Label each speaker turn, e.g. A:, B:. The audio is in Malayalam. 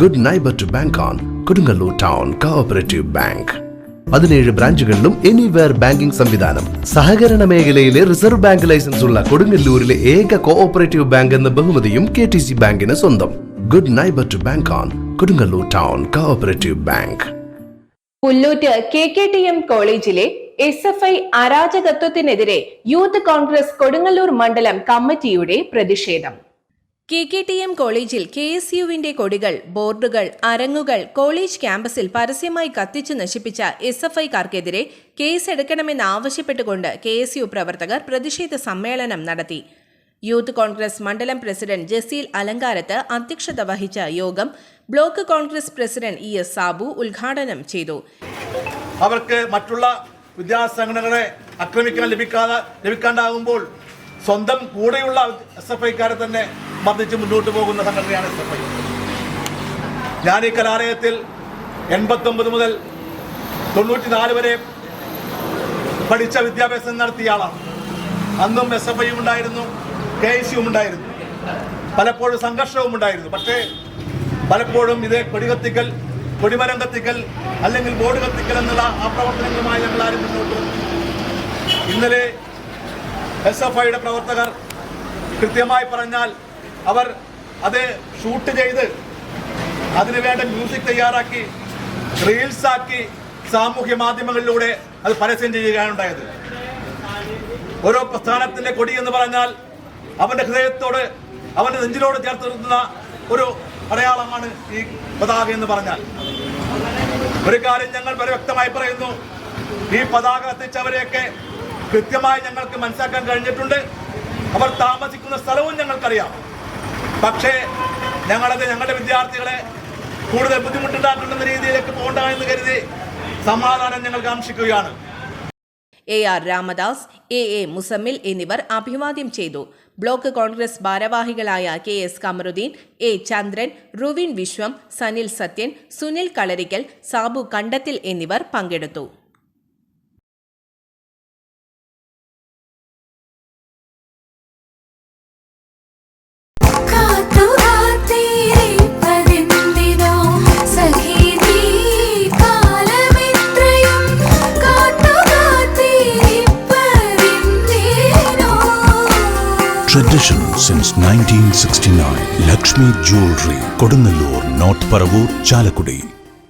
A: Good neighbour to bank on Kodungallur town cooperative bank പതിനേഴ് ബ്രാഞ്ചുകളിലും എനിവെയർ ബാങ്കിംഗ് സംവിധാനം. സഹകരണ മേഖലയിലെ റിസർവ് ബാങ്ക് ലൈസൻസ് ഉള്ള കൊടുങ്ങല്ലൂരിലെ ഏക കോഓപ്പറേറ്റീവ് ബാങ്ക് എന്ന ബഹുമതിയും കെ ടി സി ബാങ്കിന് സ്വന്തം. Good neighbour to bank on Kodungallur town cooperative bank
B: Pullut K K T M കോളേജിലെ എസ് എഫ് ഐ അരാജകത്വത്തിനെതിരെ യൂത്ത് കോൺഗ്രസ് കൊടുങ്ങല്ലൂർ മണ്ഡലം കമ്മിറ്റിയുടെ പ്രതിഷേധം.
C: കെ കെ ടി എം കോളേജിൽ കെ എസ് യുവിന്റെ കൊടികൾ ബോർഡുകൾ അരങ്ങുകൾ കോളേജ് ക്യാമ്പസിൽ പരസ്യമായി കത്തിച്ചു നശിപ്പിച്ച എസ് എഫ് ഐക്കാർക്കെതിരെ കേസെടുക്കണമെന്ന് ആവശ്യപ്പെട്ടുകൊണ്ട് കെ എസ് യു പ്രവർത്തകർ പ്രതിഷേധ സമ്മേളനം നടത്തി. യൂത്ത് കോൺഗ്രസ് മണ്ഡലം പ്രസിഡന്റ് ജസീൽ അലങ്കാരത്ത് അധ്യക്ഷത വഹിച്ച യോഗം block congress president E S Sabu ഉദ്ഘാടനം ചെയ്തു.
D: അവർക്ക് മറ്റുള്ള വിദ്യാസംഘടനകളെ ആക്രമിക്കാൻ ലഭിക്കാതെ ലഭിക്കാണ്ടാകുമ്പോൾ സ്വന്തം കൂടെയുള്ള എസ് എഫ് ഐക്കാരെ തന്നെ മർദ്ദിച്ച് മുന്നോട്ട് പോകുന്ന സംഘടനയാണ് എസ് എഫ് ഐ. ഞാൻ ഈ കലാലയത്തിൽ എൺപത്തൊമ്പത് മുതൽ തൊണ്ണൂറ്റിനാല് വരെ പഠിച്ച വിദ്യാഭ്യാസം നടത്തിയ ആളാണ്. അന്നും എസ് എഫ് ഐയും ഉണ്ടായിരുന്നു കെ എസ് യുവും ഉണ്ടായിരുന്നു. പലപ്പോഴും സംഘർഷവും ഉണ്ടായിരുന്നു. പക്ഷേ പലപ്പോഴും ഇത് കൊടികത്തിക്കൽ കൊടിമരം കത്തിക്കൽ അല്ലെങ്കിൽ ബോർഡ് കത്തിക്കൽ എന്നുള്ള ആ പ്രവർത്തനങ്ങളുമായി ഞങ്ങൾ ആരും മുന്നോട്ട് ഇന്നലെ എസ് എഫ് ഐയുടെ പ്രവർത്തകർ കൃത്യമായി പറഞ്ഞാൽ അവർ അത് ഷൂട്ട് ചെയ്ത് അതിനുവേണ്ട മ്യൂസിക് തയ്യാറാക്കി റീൽസാക്കി സാമൂഹ്യ മാധ്യമങ്ങളിലൂടെ അത് പരസ്യം ചെയ്യുകയാണ് ഉണ്ടായത്. ഓരോ പ്രസ്ഥാനത്തിന്റെ കൊടി എന്ന് പറഞ്ഞാൽ അവന്റെ ഹൃദയത്തോട് അവന്റെ നെഞ്ചിലോട് ചേർത്ത് നിർത്തുന്ന ഒരു അടയാളമാണ് ഈ പതാക എന്ന് പറഞ്ഞാൽ. ഒരു കാര്യം ഞങ്ങൾ വളരെ വ്യക്തമായി പറയുന്നു ഈ പതാക കത്തിച്ചവരെയൊക്കെ കൃത്യമായി ഞങ്ങൾക്ക് മനസ്സിലാക്കാൻ കഴിഞ്ഞിട്ടുണ്ട്. അവർ താമസിക്കുന്ന സ്ഥലവും ഞങ്ങൾക്കറിയാം. പക്ഷേ ഞങ്ങളത് ഞങ്ങളുടെ വിദ്യാർത്ഥികളെ കൂടുതൽ ബുദ്ധിമുട്ടുണ്ടാക്കുന്ന രീതിയിലേക്ക് പോകണ്ട എന്ന് കരുതി സമാധാനം ഞങ്ങൾ കാക്ഷിക്കുകയാണ്.
C: A R Ramadas A A Muzammil എന്നിവർ അഭിവാദ്യം ചെയ്തു. ബ്ലോക്ക് കോൺഗ്രസ് ഭാരവാഹികളായ K S Kamaruddin A Chandran Ruvin Viswam Sanil Sathyan Sunil Kalarikkal Sabu Kandathil എന്നിവർ പങ്കെടുത്തു.
E: Tradition since 1969. Lakshmi Jewelry, Kodunallur, North Paravur, Chalakudi.